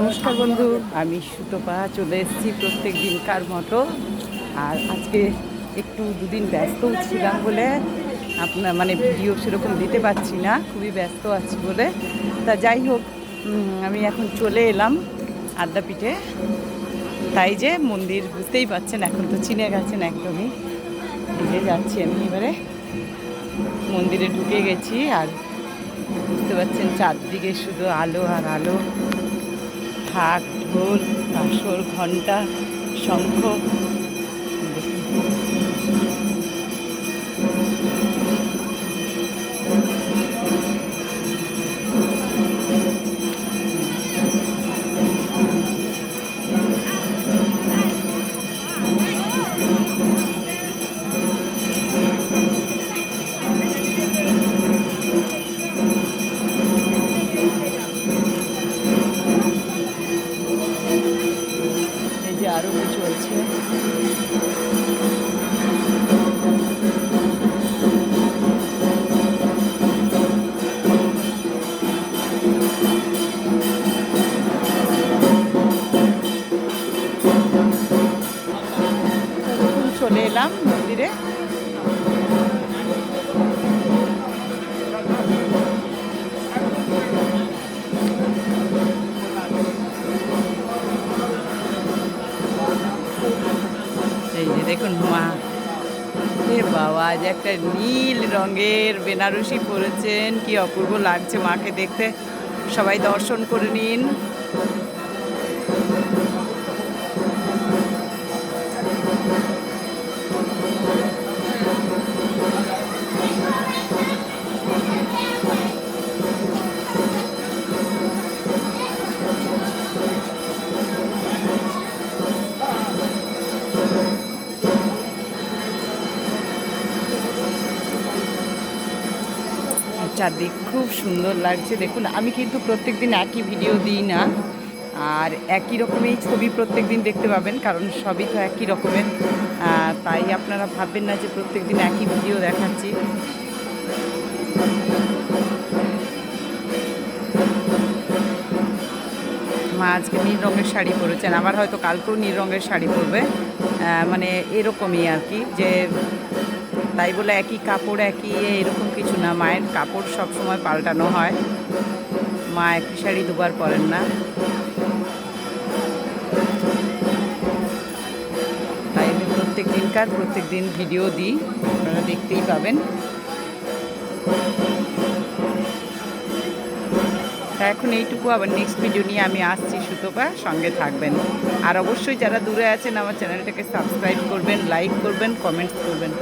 নমস্কার বন্ধু, আমি সুতপা, চলে এসেছি প্রত্যেক দিনকার মতো। আর আজকে একটু দুদিন ব্যস্ত ছিলাম বলে আপনার মানে ভিডিও সেরকম দিতে পারছি না, খুবই ব্যস্ত আছি বলে। তা যাই হোক আমি এখন চলে এলাম আদ্যাপীঠে তাই যে মন্দির বুঝতেই পাচ্ছেন এখন তো চিনে গেছেন একদমই। যে যাচ্ছি আমি এবারে। মন্দিরে ঢুকে গেছি আর বুঝতে পারছেন চারদিকে শুধু আলো আর আলো। ঢাক ঢোল কাসর ঘণ্টা শঙ্খ আরও চলছে। চলে এলাম মন্দিরে। দেখুন, মা। এ বাবা যে একটা নীল রঙের বেনারসি পরেছেন। কি অপূর্ব লাগছে মাকে দেখতে। সবাই দর্শন করে নিন। চারদিক খুব সুন্দর লাগছে। দেখুন, আমি কিন্তু প্রত্যেক দিন একই ভিডিও দিই না। আর একই রকমের ছবি প্রত্যেক দিন দেখতে পাবেন, কারণ সবই তো একই রকমের। তাই আপনারা ভাববেন না যে প্রত্যেক দিন একই ভিডিও দেখাচ্ছি। মা আজকে নীল রঙের শাড়ি পরেছেন, আবার হয়তো কালকেও নীল রঙের শাড়ি পরবে। মানে এরকমই আর কি, যে তাই বলে একই কাপড়, একই ইয়ে এরকম কিছু না। মায়ের কাপড় সব সময় পাল্টানো হয়। মা একই শাড়ি দুবার পরেন না। তাই আমি প্রত্যেক দিনকার প্রত্যেক দিন ভিডিও দিই। আপনারা দেখতেই পাবেন। এখন এইটুকু, আবার নেক্সট ভিডিও নিয়ে আমি আসছি সুতোপা, সঙ্গে থাকবেন। আর অবশ্যই যারা দূরে আছেন, আমার চ্যানেলটাকে সাবস্ক্রাইব করবেন লাইক করবেন কমেন্টস করবেন।